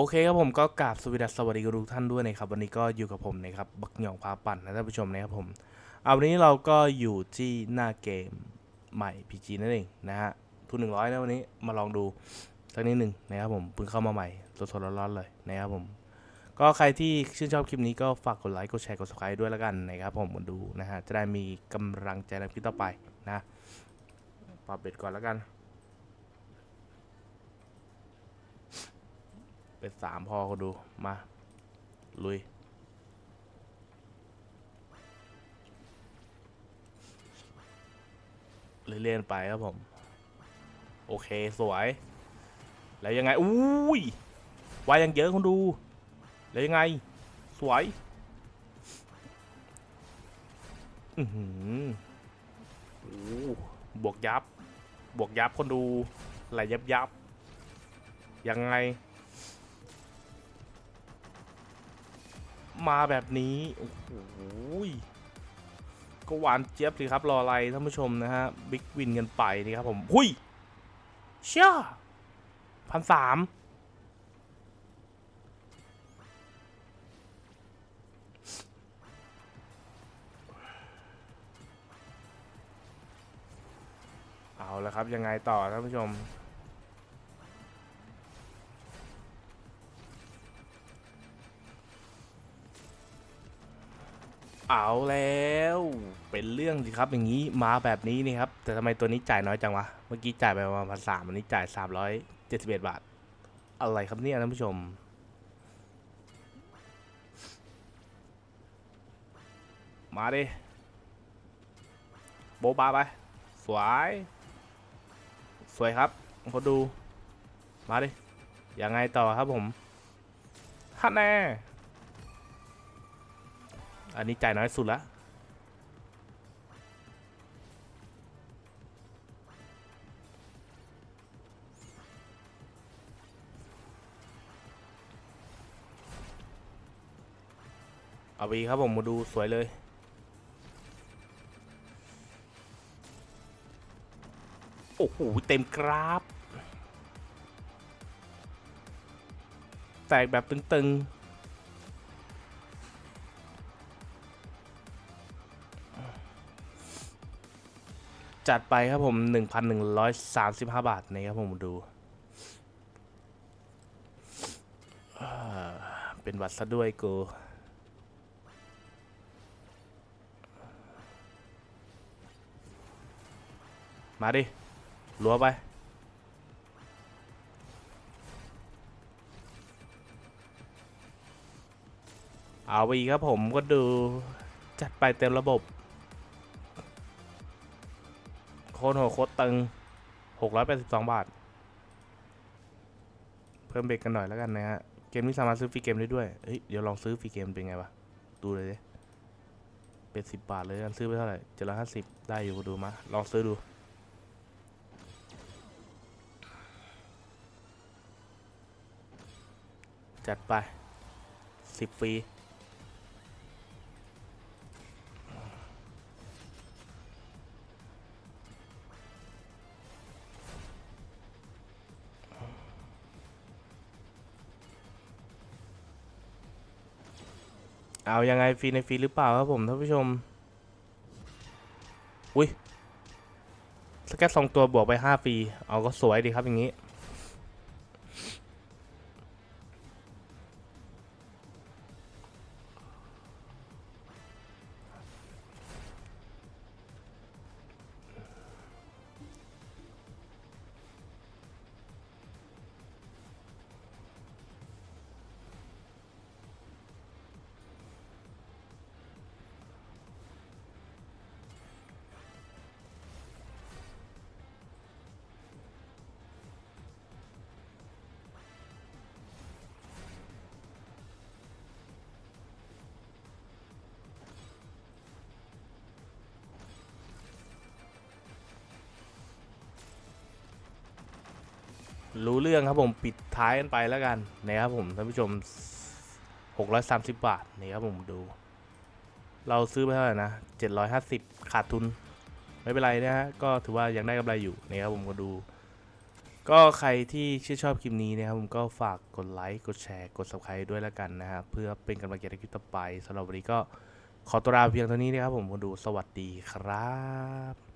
โอเคครับผมก็กราบสวัสดีสวัสดีทุกท่านด้วยนะครับวันนี้ก็อยู่กับผมนะครับบักหยองพาปั่นนะท่านผู้ชมนะครับผมเอาวันนี้เราก็อยู่ที่หน้าเกมใหม่ PG นั่นเองนะฮะทุนหนึ่งร้อยนะวันนี้มาลองดูสักนิดหนึ่งนะครับผมเพิ่งเข้ามาใหม่สดๆร้อนๆเลยนะครับผมก็ใครที่ชื่นชอบคลิปนี้ก็ฝากกดไลค์กดแชร์กด subscribe ด้วยแล้วกันนะครับผมมาดูนะฮะจะได้มีกำลังใจในคลิปต่อไปนะปรับเบ็ดก่อนแล้วกัน เป็นสามพอก็ดู มา ลุยเรื่อยๆไปครับผม โอเค สวย แล้วยังไง อุ้ยวายยังเยอะคนดู แล้วยังไง สวย อือหือโอ้บวกยับ บวกยับคนดูไหลยับยับยังไง มาแบบนี้ โอ้โหยก็หวานเจี๊ยบสิครับ รออะไรท่านผู้ชมนะฮะ บิ๊กวินกันไปนี่ครับผมหุยเชี่ยพันสามเอาแล้วครับ ยังไงต่อท่านผู้ชม เอาแล้ว เป็นเรื่องสิครับอย่างนี้มาแบบนี้นี่ครับ แต่ทำไมตัวนี้จ่ายน้อยจังวะ เมื่อกี้จ่ายไปประมาณพันสามอันนี้จ่ายสามร้อยเจ็ดสิบเอ็ดบาท อะไรครับเนี่ยท่านผู้ชม มาดิ โบบาไป สวย สวยครับคนดู มาดิ ยังไงต่อครับผมฮันแน่ อันนี้จ่ายน้อยสุดละเอาวีครับผมมาดูสวยเลย โอ้โห เต็มกราฟ แตกแบบตึงๆ จัดไปครับผม 1,135 บาทนะครับผมดู เป็นวัดซะด้วยกูมาดิรัวไป เอาไปอีกครับผมก็ดูจัดไปเต็มระบบ โคตรโหดโคตรตึงหกร้อยแปดสิบสองบาท เพิ่มเบรกกันหน่อยแล้วกันนะฮะ เกมนี้สามารถซื้อฟรีเกมได้ด้วยเฮ้ย เดี๋ยวลองซื้อฟรีเกมเป็นไงวะ ดูเลยดิเป็นสิบบาทเลยกันซื้อไปเท่าไหร่เจ็ดร้อยห้าสิบได้อยู่ดูมา ลองซื้อดูจัดไปสิบฟรี เอายังไงฟรีในฟรีหรือเปล่าครับผมท่านผู้ชม อุ้ยสแกตสองตัวบวกไปห้าฟรีเอาก็สวยดีครับอย่างนี้ รู้เรื่องครับผมปิดท้ายกันไปแล้วกันนะครับผมท่านผู้ชม 630 บาทนี่ครับผมดู เราซื้อไปเท่าไหร่นะ 750 ขาดทุน ไม่เป็นไรนะฮะก็ถือว่ายังได้กำไรอยู่นี่ครับผมก็ดู ก็ใครที่ชื่นชอบคลิปนี้นะครับผมก็ฝากกดไลค์กดแชร์กด subscribe ด้วยแล้วกันนะครับเพื่อเป็นกำลังใจในคลิปต่อไปสำหรับวันนี้ก็ขอตัวลาเพียงเท่านี้นะครับผมคนดูสวัสดีครับ